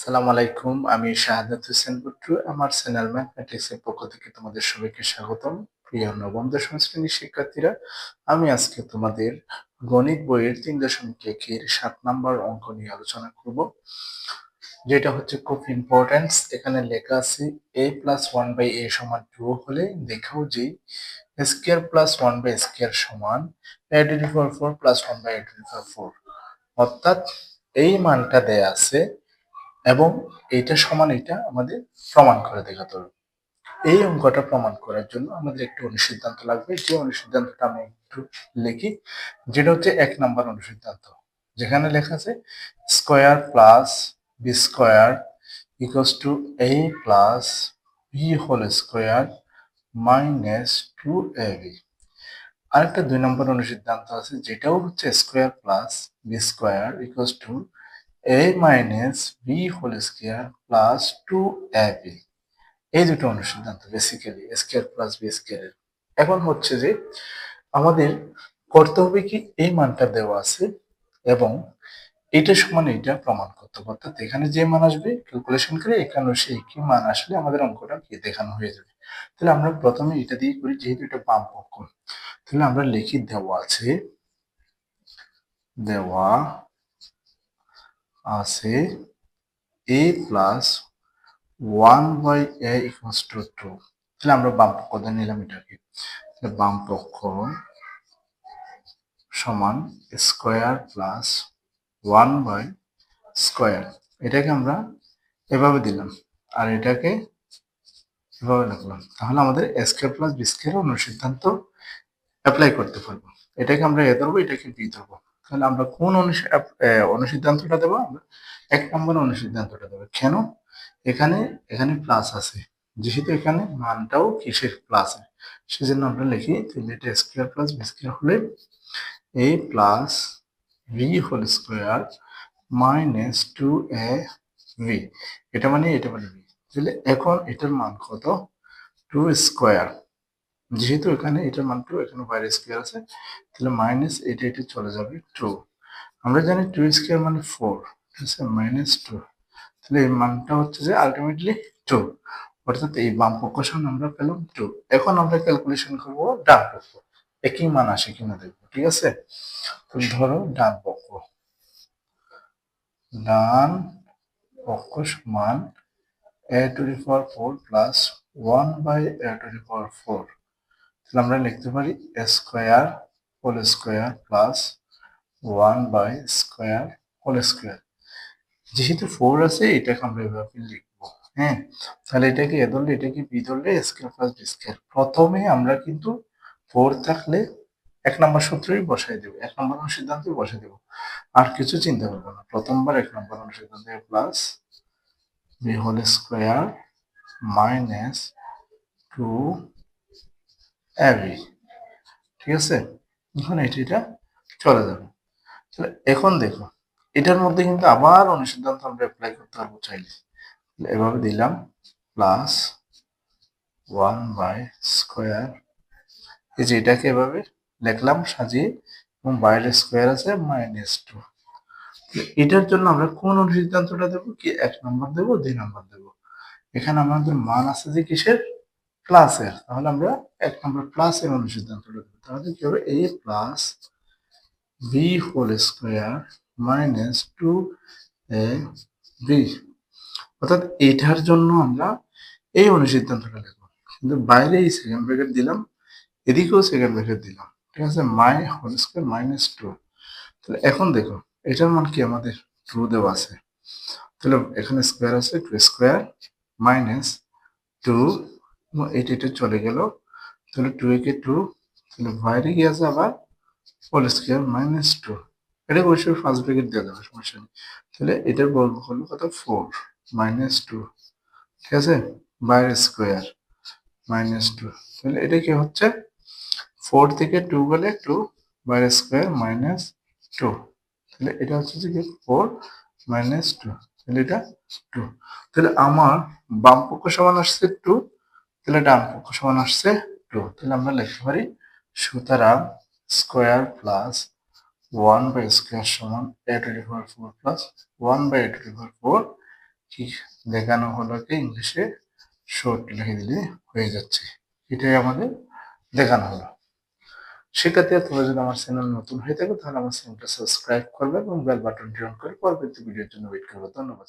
সালাম আলাইকুম, আমি শাহাদাত হোসেন বুট্টু আমার চ্যানেল ম্যাথমেটিক্স এর পক্ষ থেকে তোমাদের সবাইকে স্বাগতম। প্রিয় নবম, দশম শ্রেণির শিক্ষার্থীরা, আমি আজকে তোমাদের গণিত বইয়ের তিন দশমিক একের সাত নম্বর অঙ্ক নিয়ে আলোচনা করব, যেটা হচ্ছে খুব ইম্পর্টেন্স এখানে লেখা আছে A plus one by A সমান টু হলে দেখাও যে square plus one by square সমান A two four plus one by A two four অর্থাৎ এই মানটা দেয়া আছে এবং এটা সমান এটা আমাদের প্রমাণ করে দেখাতে হবে। এই অঙ্কটা প্রমাণ করার জন্য আমাদের একটু অনুসিদ্ধান্ত লাগবে। যে অনুসিদ্ধান্তটা আমি একটু লিখি। যেটা হচ্ছে এক নাম্বার অনুসিদ্ধান্ত। যেখানে লেখা আছে, square plus B square equals to A plus B whole square minus two A B আরেকটা দুই নম্বর অনুসিদ্ধান্ত আছে, যেটাও হচ্ছে square plus B square equals to A minus B whole square plus two এই দুটো অনুসিদ্ধান্ত বেসিক্যালি স্কোয়ার প্লাস বি স্কোয়ারের এখন হচ্ছে যে, আমাদের করতে হবে কি, এই মানটা দেওয়া আছে এবং এটা সমান এটা প্রমাণ করতে হবে। অর্থাৎ এখানে যে মান আসবে ক্যালকুলেশন করে এখানে সেই কি মান আসলে আমাদের অঙ্কটা কি দেখানো হয়ে যাবে। তাহলে আমরা প্রথমে এটা দিয়ে করি, যেহেতু এটা বাম পক্ষ। তাহলে আমরা লিখি দেওয়া আছে, দেওয়া আছে a plus one by a equals two two তাহলে আমরা বাম পক্ষ নিলাম এটাকে। বাম পক্ষ সমান square plus one by square এটাকে আমরা এভাবে দিলাম। আর এটাকে এভাবে লিখলাম তাহলে আমাদের স্কোয়ার প্লাস বি স্কোয়ার অনুসিদ্ধান্ত অ্যাপ্লাই করতে পারব। এটাকে আমরা এ ধরবো, এটাকে বি ধরবো। তাহলে আমরা কোন অনুসিদ্ধান্তটা দেবো আমরা? এক নম্বর অনুসিদ্ধান্তটা দেবো। কেন? এখানে এখানে প্লাস আছে। যেহেতু এখানে মানটাও কিসের প্লাস সেজন্য আমরা লিখি তাহলে এটা স্কোয়ার প্লাস বি স্কোয়ার হলে a plus b whole square minus two a b এটা মানে এটা মানে ভি তাহলে এখন এটার মান কত? টু স্কোয়ার যেহেতু এখানে এটার মান টু এখানে বাইরে স্কোয়ার আছে, তাহলে মাইনাস এটা এটা চলে যাবে টু আমরা জানি টু স্কোয়ার মানে ফোর ঠিক আছে? মাইনাস টু তাহলে এই মানটা হচ্ছে যে আলটিমেটলি টু অর্থাৎ এই বাম পক্ষ আমরা পেলাম টু এখন আমরা ক্যালকুলেশন করব ডান পক্ষ। একই মান আসে কিনা দেখব, ঠিক আছে? তো ধরো ডান পক্ষ। ডান পক্ষ সমান a to the power four plus one by a to the power four তাহলে আমরা লিখতে পারি square whole square plus one by square whole square যেহেতু ফোর আছে, এটাকে আমরা এভাবে লিখব হ্যাঁ? তাহলে এটাকে এ ধরলে, এটাকে বি ধরলে স্কোয়ার প্লাস বি স্কোয়ার প্রথমে আমরা কিন্তু ফোর থাকলে এক নম্বর সূত্রই বসাই দেবো, এক নম্বর অনুসিদ্ধান্তই বসাই দেবো। আর কিছু চিন্তা করব না, প্রথমবার এক নম্বর অনুসিদ্ধান্ত plus b whole square minus two a b ঠিক আছে? এখন এটি, এটা চলে যাবে। তাহলে এখন দেখো, এটার মধ্যে কিন্তু আবার অনুসিদ্ধান্ত আমরা অ্যাপ্লাই করতে পারব চাইলে। এভাবে দিলাম প্লাস ওয়ান বাই স্কোয়ার এই যে এটাকে এভাবে লিখলাম সাজিয়ে, এবং বাইরে স্কোয়ার আছে মাইনাস টু এটার জন্য আমরা কোন অনুসিদ্ধান্তটা দেবো কি? এক নম্বর দেবো, দুই নম্বর দেবো। এখানে আমাদের মান আছে যে কিসের? প্লাসের তাহলে আমরা এক নম্বর প্লাসের অনুসিদ্ধান্তটা দেবো তাহলে কি হবে? A plus b whole square minus two a b অর্থাৎ এটার জন্য আমরা এই অনুসিদ্ধান্তটা লিখব কিন্তু বাইরে এই সেকেন্ড ব্র্যাকেট দিলাম, এদিকেও সেকেন্ড ব্র্যাকেট দিলাম। ঠিক আছে? My whole square minus two তাহলে এখন দেখো, এটার মান কি আমাদের টু দেওয়া আছে? তাহলে এখানে স্কোয়ার আছে টু স্কোয়ার মাইনাস টু এইটা এটা চলে গেল। তাহলে টু একে টু তাহলে বাইরে গিয়ে আছে আবার হোল স্কোয়ার মাইনাস টু এটা অবশ্যই ফার্স্ট ব্র্যাকেট দিয়ে দেবে, সমস্যা নেই। তাহলে এটার বর্গ হলো কত? ফোর মাইনাস টু ঠিক আছে? বাইরে স্কোয়ার মাইনাস টু তাহলে এটা কি হচ্ছে? ফোর থেকে টু গেলে টু বাইরে স্কোয়ার মাইনাস টু তাহলে এটা হচ্ছে যে ফোর মাইনাস টু তাহলে এটা টু তাহলে আমার বাম পক্ষ সমান আসছে টু তাহলে ডান পক্ষ সমান আসছে টু তাহলে আমরা লিখতে পারি সুতরাং square plus one by square সমান a to the four plus one by a to four কি দেখানো হলো কি? ইংলিশে শর্ট লিখে দিলে হয়ে যাচ্ছে। এটাই আমাদের দেখানো হলো। সেক্ষেত্রে তোমরা যদি আমার চ্যানেল নতুন হয়ে থাকো তাহলে আমার চ্যানেলটা সাবস্ক্রাইব করবে এবং বেল বাটনটি অন করে পরবর্তী ভিডিওর জন্য ওয়েট করবে। ধন্যবাদ।